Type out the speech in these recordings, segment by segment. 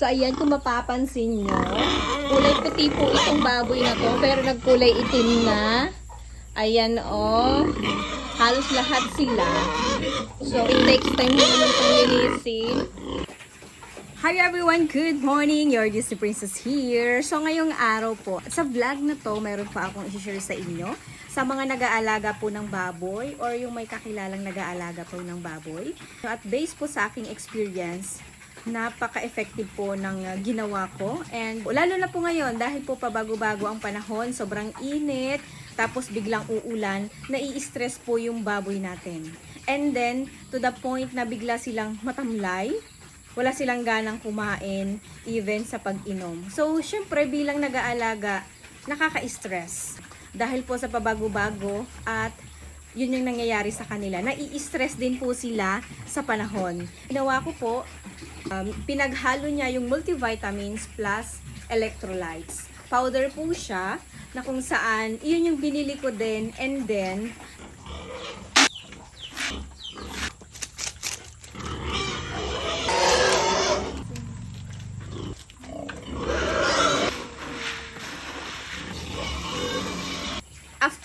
So, ayan, kung mapapansin nyo, kulay puti po itong baboy na to, pero nagkulay itim na. Ayan, oh. Halos lahat sila. So, it takes time mo naman itong. Hi everyone! Good morning! Your Disney Princess here. So ngayong araw po, sa vlog na to, mayroon pa akong i-share sa inyo sa mga nag-aalaga po ng baboy or yung may kakilalang nag-aalaga po ng baboy. So, at based po sa aking experience, napaka-effective po ng uh, ginawa ko. And lalo na po ngayon, dahil po pabago-bago ang panahon, sobrang init, tapos biglang uulan, nai-stress po yung baboy natin. And then, to the point na bigla silang matamlay, wala silang ganang kumain even sa pag-inom. So, syempre bilang nag-aalaga, nakaka-stress. Dahil po sa pabago-bago at yun yung nangyayari sa kanila. Nai-stress din po sila sa panahon. Ginawa ko po, um, pinaghalo niya yung multivitamins plus electrolytes. Powder po siya na kung saan, yun yung binili ko din and then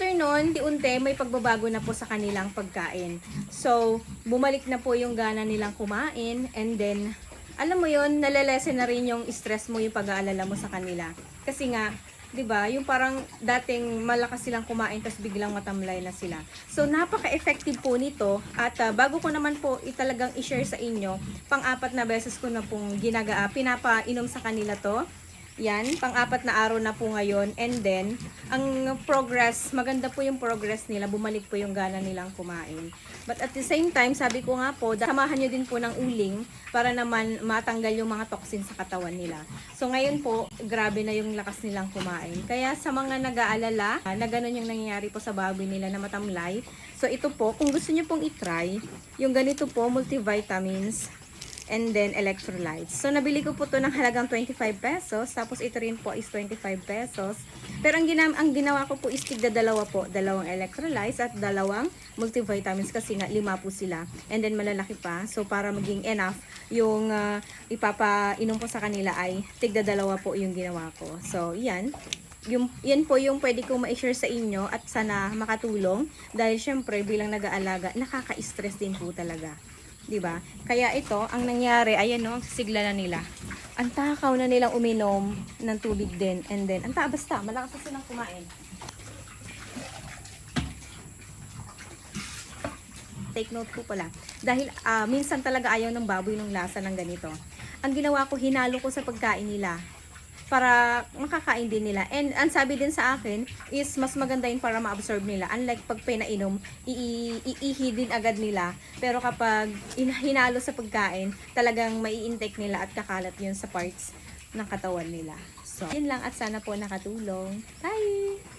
After nun, unti may pagbabago na po sa kanilang pagkain. So, bumalik na po yung gana nilang kumain and then, alam mo yon nalalesen na rin yung stress mo, yung pag-aalala mo sa kanila. Kasi nga, 'di ba? Yung parang dating malakas silang kumain tapos biglang matamlay na sila. So napaka-effective po nito at ah, bago ko naman po italagang i-share sa inyo, pang-apat na beses ko na pong ginaga pinapainom sa kanila 'to. Yan, pang-apat na araw na po ngayon. And then, ang progress, maganda po yung progress nila. Bumalik po yung gana nilang kumain. But at the same time, sabi ko nga po, samahan nyo din po ng uling para naman matanggal yung mga toxin sa katawan nila. So ngayon po, grabe na yung lakas nilang kumain. Kaya sa mga nag-aalala ah, na ganun yung nangyayari po sa baboy nila na matamlay, so ito po, kung gusto nyo pong itry, yung ganito po, multivitamins, and then electrolytes. So, nabili ko po to ng halagang 25 pesos. Tapos, ito rin po is 25 pesos. Pero, ang, ginam ang ginawa ko po is tigda dalawa po. Dalawang electrolytes at dalawang multivitamins kasi nga lima po sila. And then, malalaki pa. So, para maging enough, yung uh, ipapainom ko sa kanila ay tigda dalawa po yung ginawa ko. So, yan yung, yan po yung pwede kong ma-share sa inyo at sana makatulong dahil syempre bilang nag-aalaga, nakaka-stress din po talaga. 'Di ba? Kaya ito, ang nangyari, ayan no, ang sigla na nila. Ang takaw na nilang uminom ng tubig din. And then, ang ta basta, malakas na silang kumain. Take note po pala. Dahil ah, minsan talaga ayaw ng baboy ng lasa ng ganito. Ang ginawa ko, hinalo ko sa pagkain nila para makakain din nila. And ang sabi din sa akin is mas maganda yun para ma-absorb nila. Unlike pag pinainom, ii- iihi din agad nila. Pero kapag in- hinalo sa pagkain, talagang mai intake nila at kakalat yun sa parts ng katawan nila. So, yun lang at sana po nakatulong. Bye!